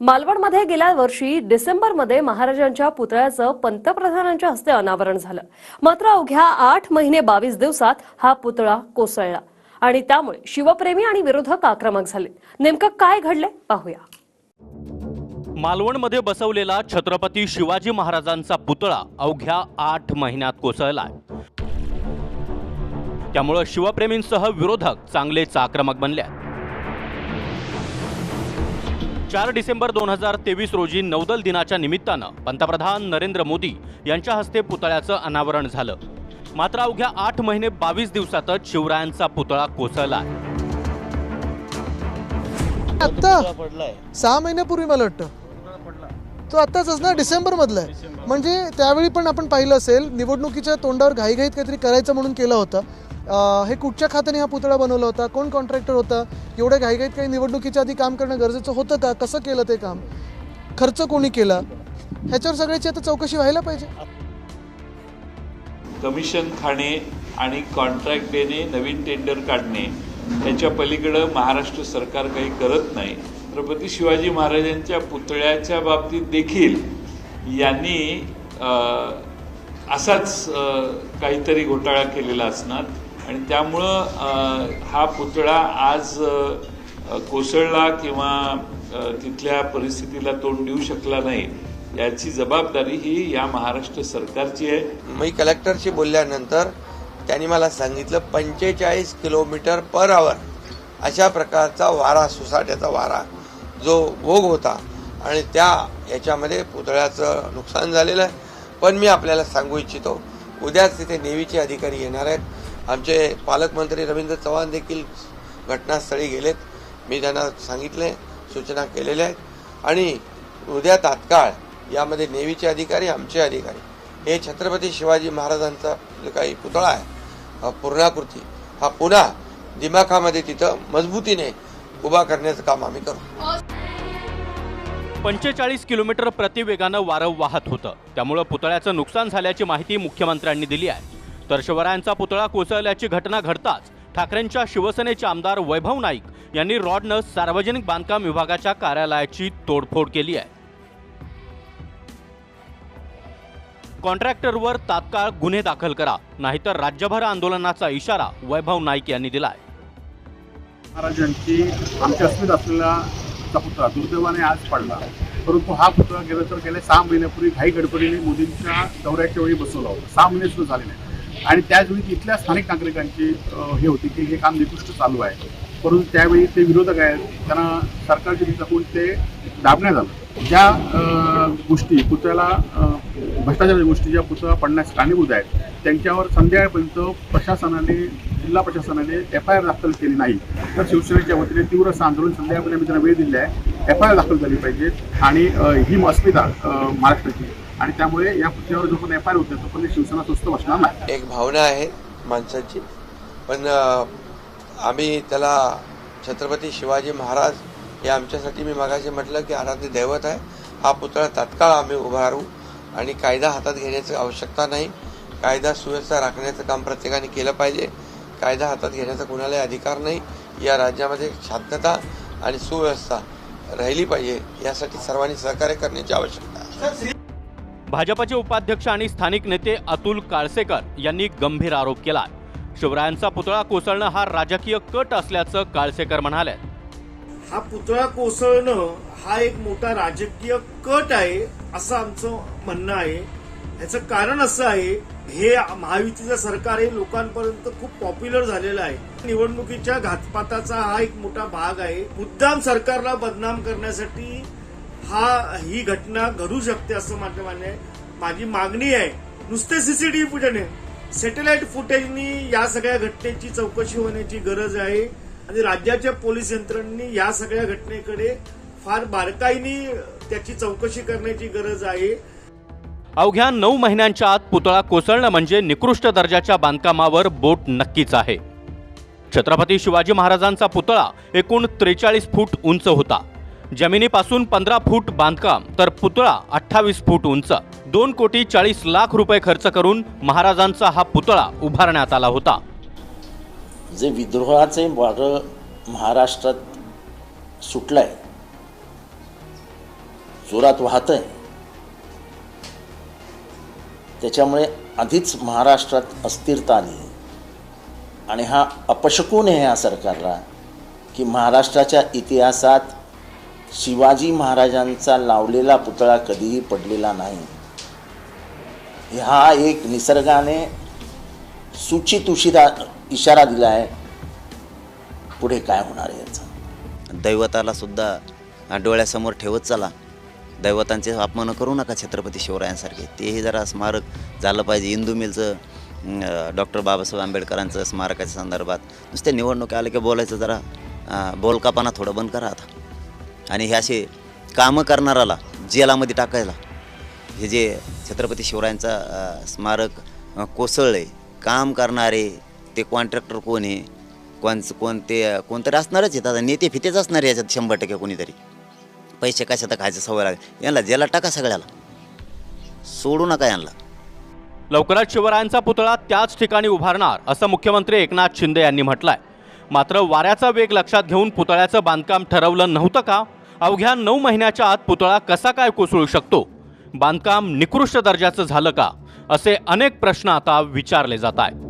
मालवणमध्ये गेल्या वर्षी डिसेंबरमध्ये महाराजांच्या पुतळ्याचं पंतप्रधानांच्या हस्ते अनावरण झालं. मात्र अवघ्या आठ महिने बावीस दिवसात हा पुतळा कोसळला. आणि त्यामुळे शिवप्रेमी आणि विरोधक आक्रमक झाले. नेमकं काय घडले पाहूया. मालवणमध्ये बसवलेला छत्रपती शिवाजी महाराजांचा पुतळा अवघ्या आठ महिन्यात कोसळलाय. त्यामुळे शिवप्रेमींसह विरोधक चांगलेच आक्रमक बनले चार डिसेंबर दोन हजार तेवीस रोजी नौदल दिनाच्या निमित्तानं पंतप्रधान नरेंद्र मोदी यांच्या हस्ते पुतळ्याचं अनावरण झालं. मात्र अवघ्या आठ महिने बावीस दिवसातच शिवरायांचा पुतळा कोसळला आत्ता सहा महिन्यापूर्वी मला वाटतं. तो आत्ताच ना डिसेंबर मधला आहे म्हणजे त्यावेळी पण आपण पाहिलं असेल निवडणुकीच्या तोंडावर घाईघाईत काहीतरी करायचं म्हणून केलं होतं. हे कुठच्या खात्याने हा पुतळा बनवला होता? कोण कॉन्ट्रॅक्टर होता? एवढ्या घाईघाईत काही निवडणुकीच्या आधी काम करणं गरजेचं होतं का? कसं केलं ते काम? खर्च कोणी केला? ह्याच्यावर सगळ्याची आता चौकशी व्हायला पाहिजे. कमिशन खाणे आणि कॉन्ट्रॅक्ट देणे नवीन टेंडर काढणे याच्या पलीकडं महाराष्ट्र सरकार काही करत नाही. छत्रपती शिवाजी महाराजांच्या पुतळ्याच्या बाबतीत देखील यांनी असाच काहीतरी घोटाळा केलेला असणार. आणि त्यामुळं हा पुतळा आज कोसळला किंवा तिथल्या परिस्थितीला तोंड देऊ शकला नाही याची जबाबदारी ही या महाराष्ट्र सरकारची आहे. मी कलेक्टरशी बोलल्यानंतर त्यांनी मला सांगितलं पंचेचाळीस किलोमीटर पर आवर अशा प्रकारचा वारा सुसाट्याचा वारा जो भोग होता आणि त्या याच्यामध्ये पुतळ्याचं नुकसान झालेलं आहे. पण मी आपल्याला सांगू इच्छितो उद्याच तिथे नेव्हीचे अधिकारी येणार आहेत. आमचे पालकमंत्री रवींद्र चव्हाण देखील घटनास्थळी गेलेत. मी त्यांना सांगितले सूचना केलेल्या आहेत. आणि उद्या तात्काळ यामध्ये नेव्हीचे अधिकारी आमचे अधिकारी. हे छत्रपती शिवाजी महाराजांचा जो काही पुतळा आहे पूर्णाकृती हा पुन्हा दिमाखामध्ये तिथं मजबूतीने उभा करण्याचं काम आम्ही करू. पंचेचाळीस किलोमीटर प्रतिवेगानं वारं वाहत होतं. त्यामुळं पुतळ्याचं नुकसान झाल्याची माहिती मुख्यमंत्र्यांनी दिली आहे. तर शिवरायांचा पुतळा कोसळल्याची घटना घडताच ठाकरेंच्या शिवसेनेचे आमदार वैभव नाईक यांनी रॉडनं सार्वजनिक बांधकाम विभागाच्या कार्यालयाची तोडफोड केली आहे. कॉन्ट्रॅक्टरवर तात्काळ गुन्हे दाखल करा नाहीतर राज्यभर आंदोलनाचा इशारा वैभव नाईक यांनी दिलाय. महाराजांची आमच्या अस्मित असलेला पुतळा दुर्दैवाने आज पडला. परंतु हा पुतळा गेला तर गेल्या सहा महिन्यापूर्वी घाई गडबडीने मोदींच्या दौऱ्याच्या वेळी बसवला होता. सहा महिने सुद्धा झाले नाही आणि त्याचवेळी तिथल्या स्थानिक नागरिकांची हे होती की हे काम निकृष्ट चालू आहे. परंतु त्यावेळी ते विरोधक आहेत. त्यांना सरकारची दिशा ते दाबण्यात आलं. ज्या गोष्टी पुतळ्याला भ्रष्टाचार भ्रष्टाचाराच्या गोष्टी ज्या पुतळा पडण्यास कारणीभूत आहेत त्यांच्यावर संध्याकाळपर्यंत प्रशासनाने जिल्हा प्रशासनाने एफ आय आर दाखल केली नाही. तर शिवसेनेच्या वतीने तीव्र असं आंदोलन संध्याकाळपर्यंत आम्ही त्यांना वेळ दिली आहे. एफ आय आर दाखल झाली पाहिजे. आणि ही अस्मिता महाराष्ट्राची. आणि त्यामुळे या पुतळ्यावर जो पण एफ आय आर तो पण शिवसेना स्वस्त बसणार नाही एक भावना आहे माणसाची. पण आम्ही त्याला छत्रपती शिवाजी महाराज हे आमच्यासाठी मी मागाशी म्हटलं की आराध्य दैवत आहे. हा पुतळा तात्काळ आम्ही उभारू आणि कायदा हातात घेण्याची आवश्यकता नाही. कायदा सुव्यवस्था राखण्याचं काम प्रत्येकाने केलं पाहिजे. कायदा हातात घेण्याचा कुणालाही अधिकार नाही. या राज्यामध्ये शांतता आणि सुव्यवस्था राहिली पाहिजे यासाठी सर्वांनी सहकार्य करण्याची आवश्यकता आहे. भाजपाचे उपाध्यक्ष आणि स्थानिक नेते अतुल काळसेकर यांनी गंभीर आरोप केला शिवरायांचा पुतळा कोसळणं हा राजकीय कट असल्याचं काळसेकर म्हणाले हा पुतळा कोसळणं हा एक मोठा राजकीय कट आहे असं आमचं म्हणणं आहे. याचं कारण असं आहे हे महायुतीचं सरकार हे लोकांपर्यंत खूप पॉप्युलर झालेलं आहे. निवडणुकीच्या घातपाताचा हा एक मोठा भाग आहे. मुद्दाम सरकारला बदनाम करण्यासाठी हा ही घटना घडू शकते असं माझं मान्य आहे. माझी मागणी आहे. नुसते सीसीटीव्ही फुटेने सॅटेलाइट फुटेजनी या सगळ्या घटनेची चौकशी होण्याची गरज आहे. आणि राज्याच्या पोलीस यंत्रणांनी या सगळ्या घटनेकडे फार बारकाईने त्याची चौकशी करण्याची गरज आहे. अवघ्या नऊ महिन्यांच्या आत पुतळा कोसळणं म्हणजे निकृष्ट दर्जाच्या बांधकामावर बोट नक्कीच आहे. छत्रपती शिवाजी महाराजांचा पुतळा एकूण त्रेचाळीस फूट उंच होता. जमिनीपासून पंधरा फूट बांधकाम तर पुतळा अठ्ठावीस फूट उंच. दोन कोटी चाळीस लाख रुपये खर्च करून महाराजांचा हा पुतळा उभारण्यात आला होता. जे विद्रोहाचे वारं महाराष्ट्रात सुटलं आहे जोरात वाहत आहे त्याच्यामुळे आधीच महाराष्ट्रात अस्थिरता आली. आणि हा अपशकून आहे या सरकारला की महाराष्ट्राच्या इतिहासात शिवाजी महाराजांचा लावलेला पुतळा कधीही पडलेला नाही. हा एक निसर्गाने सूचित उशिरा इशारा दिला आहे. पुढे काय होणार आहे याचा? दैवताला सुद्धा डोळ्यासमोर ठेवत चला. दैवतांचे अपमान करू नका छत्रपती शिवरायांसारखे. तेही जरा स्मारक झालं पाहिजे. इंदू मिलचं डॉक्टर बाबासाहेब आंबेडकरांचं स्मारकाच्या संदर्भात. नुसते निवडणूक आले की बोलायचं जरा बोलकापणा थोडं बंद करा आता. आणि हे असे कामं करणाराला जेलामध्ये टाकायला. हे जे छत्रपती शिवरायांचा स्मारक अं, कोसळलं आहे काम करणारे ते कॉन्ट्रॅक्टर कोण आहे? कोणचं कोणते कोणतरी असणारच आहेत. आता नेते फितेच असणार आहे याच्यात शंभर टक्के कोणीतरी. पैसे कशात खायचं सवय लागेल. यांना जेला टाका सगळ्याला. सोडू नका यांना. लवकरच शिवरायांचा पुतळा त्याच ठिकाणी उभारणार असं मुख्यमंत्री एकनाथ शिंदे यांनी म्हटलंय. मात्र वाऱ्याचा वेग लक्षात घेऊन पुतळ्याचं बांधकाम ठरवलं नव्हतं का? अवघ्या नऊ महिन्याच्या आत पुतळा कसा काय कोसळू शकतो? बांधकाम निकृष्ट दर्जाचं झालं का? असे अनेक प्रश्न आता विचारले जात आहेत.